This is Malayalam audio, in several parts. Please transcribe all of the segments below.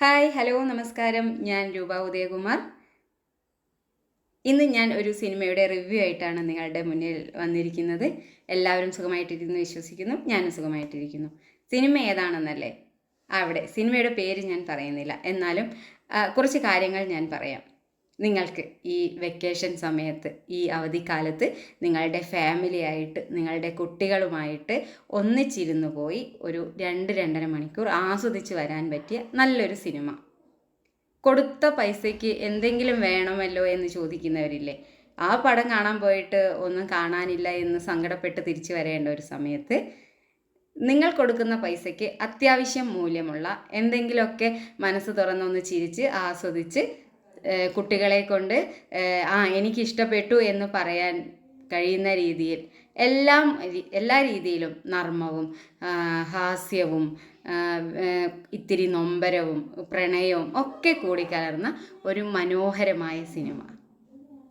ഹായ് ഹലോ നമസ്കാരം. ഞാൻ രൂപ ഉദയകുമാർ. ഇന്ന് ഞാൻ ഒരു സിനിമയുടെ റിവ്യൂ ആയിട്ടാണ് നിങ്ങളുടെ മുന്നിൽ വന്നിരിക്കുന്നത്. എല്ലാവരും സുഖമായിട്ടിരിക്കുന്നു വിശ്വസിക്കുന്നു. ഞാനും സുഖമായിട്ടിരിക്കുന്നു. സിനിമ ഏതാണെന്നല്ലേ? അവിടെ സിനിമയുടെ പേര് ഞാൻ പറയുന്നില്ല. എന്നാലും കുറച്ച് കാര്യങ്ങൾ ഞാൻ പറയാം. നിങ്ങൾക്ക് ഈ വെക്കേഷൻ സമയത്ത് ഈ അവധിക്കാലത്ത് നിങ്ങളുടെ ഫാമിലിയായിട്ട് നിങ്ങളുടെ കുട്ടികളുമായിട്ട് ഒന്നിച്ചിരുന്നു പോയി ഒരു രണ്ട് രണ്ടര മണിക്കൂർ ആസ്വദിച്ച് വരാൻ പറ്റിയ നല്ലൊരു സിനിമ കൊടുത്ത പൈസയ്ക്ക് എന്തെങ്കിലും വേണമല്ലോ എന്ന് ചോദിക്കുന്നവരില്ലേ? ആ പടം കാണാൻ പോയിട്ട് ഒന്നും കാണാനില്ല എന്ന് സങ്കടപ്പെട്ട് തിരിച്ചു വരേണ്ട ഒരു സമയത്ത് നിങ്ങൾ കൊടുക്കുന്ന പൈസയ്ക്ക് അത്യാവശ്യം മൂല്യമുള്ള എന്തെങ്കിലുമൊക്കെ മനസ്സ് തുറന്നൊന്ന് ചിരിച്ച് ആസ്വദിച്ച് കുട്ടികളെ കൊണ്ട് ആ എനിക്കിഷ്ടപ്പെട്ടു എന്ന് പറയാൻ കഴിയുന്ന രീതിയിൽ എല്ലാം എല്ലാ രീതിയിലും നർമ്മവും ഹാസ്യവും ഇത്തിരി നൊമ്പരവും പ്രണയവും ഒക്കെ കൂടിക്കലർന്ന ഒരു മനോഹരമായ സിനിമ.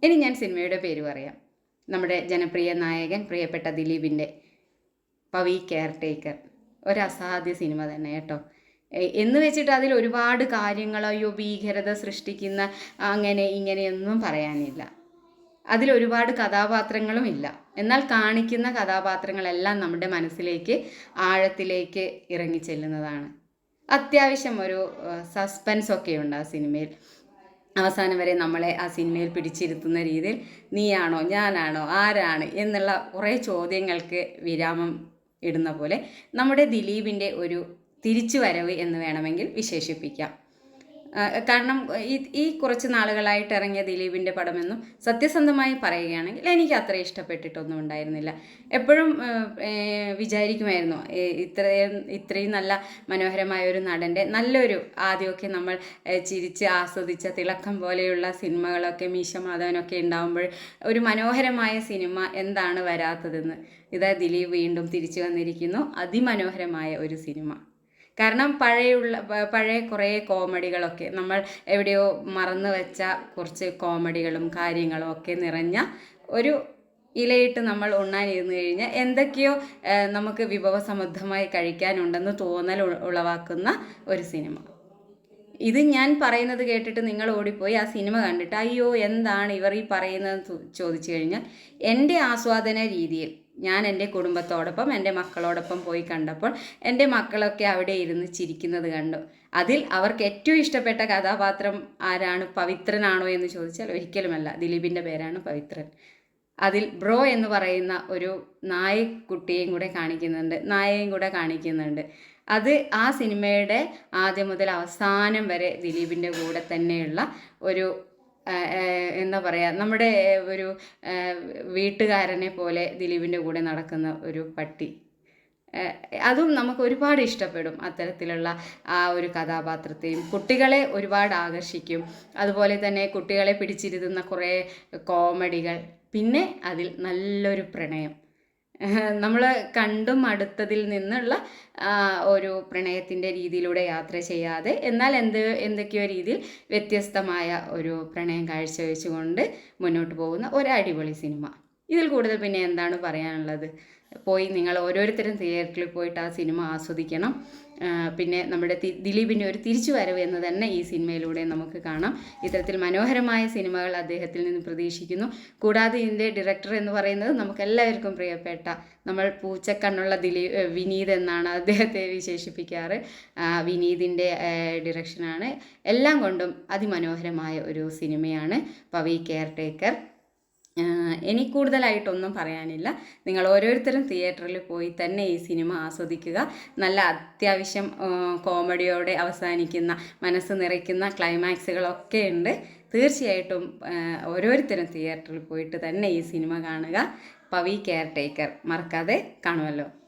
ഇനി ഞാൻ സിനിമയുടെ പേര് പറയാം. നമ്മുടെ ജനപ്രിയ നായകൻ പ്രിയപ്പെട്ട ദിലീപിന്റെ പവി കെയർ ടേക്കർ ഒരു അസാധ്യ സിനിമ തന്നെ കേട്ടോ. എന്ന് വെച്ചിട്ട് അതിൽ ഒരുപാട് കാര്യങ്ങൾ അയ്യോ ഭീകരത സൃഷ്ടിക്കുന്ന അങ്ങനെ ഇങ്ങനെയൊന്നും പറയാനില്ല. അതിൽ ഒരുപാട് കഥാപാത്രങ്ങളും ഇല്ല. എന്നാൽ കാണിക്കുന്ന കഥാപാത്രങ്ങളെല്ലാം നമ്മുടെ മനസ്സിലേക്ക് ആഴത്തിലേക്ക് ഇറങ്ങിച്ചെല്ലുന്നതാണ് അത്യാവശ്യം ഒരു സസ്പെൻസ് ഒക്കെ ഉണ്ട് ആ സിനിമയിൽ. അവസാനം വരെ നമ്മളെ ആ സിനിമയിൽ പിടിച്ചിരുത്തുന്ന രീതിയിൽ നീയാണോ ഞാനാണോ ആരാണ് എന്നുള്ള കുറേ ചോദ്യങ്ങൾക്ക് വിരാമം ഇടുന്ന പോലെ നമ്മുടെ ദിലീപിന്റെ ഒരു തിരിച്ചുവരവ് എന്ന് വേണമെങ്കിൽ വിശേഷിപ്പിക്കാം. കാരണം ഈ ഈ കുറച്ച് നാളുകളായിട്ട് ഇറങ്ങിയ ദിലീപിന്റെ പടമെന്നും സത്യസന്ധമായി പറയുകയാണെങ്കിൽ എനിക്ക് അത്ര ഇഷ്ടപ്പെട്ടിട്ടൊന്നും ഉണ്ടായിരുന്നില്ല. എപ്പോഴും വിചാരിക്കുമായിരുന്നു ഇത്രയും ഇത്രയും നല്ല മനോഹരമായ ഒരു നടന്റെ നല്ലൊരു ആദ്യമൊക്കെ നമ്മൾ ചിരിച്ച് ആസ്വദിച്ച തിളക്കം പോലെയുള്ള സിനിമകളൊക്കെ മീശ മാധവനൊക്കെ ഉണ്ടാകുമ്പോൾ ഒരു മനോഹരമായ സിനിമ എന്താണ് വരാത്തതെന്ന്. ഇതാ ദിലീപ് വീണ്ടും തിരിച്ചു വന്നിരിക്കുന്നു. അതിമനോഹരമായ ഒരു സിനിമ. കാരണം പഴയുള്ള പഴയ കുറേ കോമഡികളൊക്കെ നമ്മൾ എവിടെയോ മറന്നു വെച്ച കുറച്ച് കോമഡികളും കാര്യങ്ങളും ഒക്കെ നിറഞ്ഞ ഒരു ഇലയിട്ട് നമ്മൾ ഉണ്ണാനിരുന്നു കഴിഞ്ഞാൽ എന്തൊക്കെയോ നമുക്ക് വിഭവസമൃദ്ധമായി കഴിക്കാനുണ്ടെന്ന് തോന്നൽ ഉളവാക്കുന്ന ഒരു സിനിമ. ഇത് ഞാൻ പറയുന്നത് കേട്ടിട്ട് നിങ്ങൾ ഓടിപ്പോയി ആ സിനിമ കണ്ടിട്ട് അയ്യോ എന്താണ് ഇവർ ഈ പറയുന്നത് ചോദിച്ചു കഴിഞ്ഞാൽ എന്റെ ആസ്വാദന രീതിയിൽ ഞാൻ എന്റെ കുടുംബത്തോടൊപ്പം എന്റെ മക്കളോടൊപ്പം പോയി കണ്ടപ്പോൾ എന്റെ മക്കളൊക്കെ അവിടെ ഇരുന്ന് ചിരിക്കുന്നത് കണ്ടു. അതിൽ അവർക്ക് ഏറ്റവും ഇഷ്ടപ്പെട്ട കഥാപാത്രം ആരാണ്? പവിത്രനാണോ എന്ന് ചോദിച്ചാൽ ഒരിക്കലുമല്ല. ദിലീപിന്റെ പേരാണ് പവിത്രൻ. അതിൽ ബ്രോ എന്ന് പറയുന്ന ഒരു നായക്കുട്ടിയെയും കൂടെ കാണിക്കുന്നുണ്ട്. നായയും കൂടെ കാണിക്കുന്നുണ്ട്. അത് ആ സിനിമയുടെ ആദ്യം മുതൽ അവസാനം വരെ ദിലീപിന്റെ കൂടെ തന്നെയുള്ള ഒരു എന്താ പറയുക നമ്മുടെ ഒരു വീട്ടുകാരനെ പോലെ ദിലീപിന്റെ കൂടെ നടക്കുന്ന ഒരു പട്ടി. അതും നമുക്ക് ഒരുപാട് ഇഷ്ടപ്പെടും അത്തരത്തിലുള്ള ആ ഒരു കഥാപാത്രത്തെയും. കുട്ടികളെ ഒരുപാട് ആകർഷിക്കും. അതുപോലെ തന്നെ കുട്ടികളെ പിടിച്ചിരുത്തുന്ന കുറേ കോമഡികൾ. പിന്നെ അതിൽ നല്ലൊരു പ്രണയം. നമ്മൾ കണ്ടും അടുത്തതിൽ നിന്നുള്ള ഒരു പ്രണയത്തിന്റെ രീതിയിലൂടെ യാത്ര ചെയ്യാതെ എന്നാൽ എന്ത് എന്തൊക്കെയോ രീതിയിൽ വ്യത്യസ്തമായ ഒരു പ്രണയം കാഴ്ചവെച്ചുകൊണ്ട് മുന്നോട്ട് പോകുന്ന ഒരു അടിപൊളി സിനിമ. ഇതിൽ കൂടുതൽ പിന്നെ എന്താണ് പറയാനുള്ളത്? പോയി നിങ്ങൾ ഓരോരുത്തരും തിയേറ്ററിൽ പോയിട്ട് ആ സിനിമ ആസ്വദിക്കണം. പിന്നെ നമ്മുടെ ദിലീപിന്റെ ഒരു തിരിച്ചുവരവ് എന്ന് തന്നെ ഈ സിനിമയിലൂടെ നമുക്ക് കാണാം. ഇത്തരത്തിൽ മനോഹരമായ സിനിമകൾ അദ്ദേഹത്തിൽ നിന്ന് പ്രതീക്ഷിക്കുന്നു. കൂടാതെ ഇതിന്റെ ഡയറക്ടർ എന്ന് പറയുന്നത് നമുക്ക് എല്ലാവർക്കും പ്രിയപ്പെട്ട നമ്മൾ പൂച്ചക്കണ്ണുള്ള ദിലീപ് വിനീത് എന്നാണ് അദ്ദേഹത്തെ വിശേഷിപ്പിക്കാറ്. വിനീതിന്റെ ഡിറക്ഷനാണ് എല്ലാം കൊണ്ടും അതിമനോഹരമായ ഒരു സിനിമയാണ് പവി കെയർ ടേക്കർ എനിക്ക് കൂടുതലായിട്ടൊന്നും പറയാനില്ല. നിങ്ങൾ ഓരോരുത്തരും തിയേറ്ററിൽ പോയി തന്നെ ഈ സിനിമ ആസ്വദിക്കുക. നല്ല അത്യാവശ്യം കോമഡിയോടെ അവസാനിക്കുന്ന മനസ്സ് നിറയ്ക്കുന്ന ക്ലൈമാക്സുകളൊക്കെ ഉണ്ട്. തീർച്ചയായിട്ടും ഓരോരുത്തരും തിയേറ്ററിൽ പോയിട്ട് തന്നെ ഈ സിനിമ കാണുക. പവി കെയർ ടേക്കർ മറക്കാതെ കാണുമല്ലോ.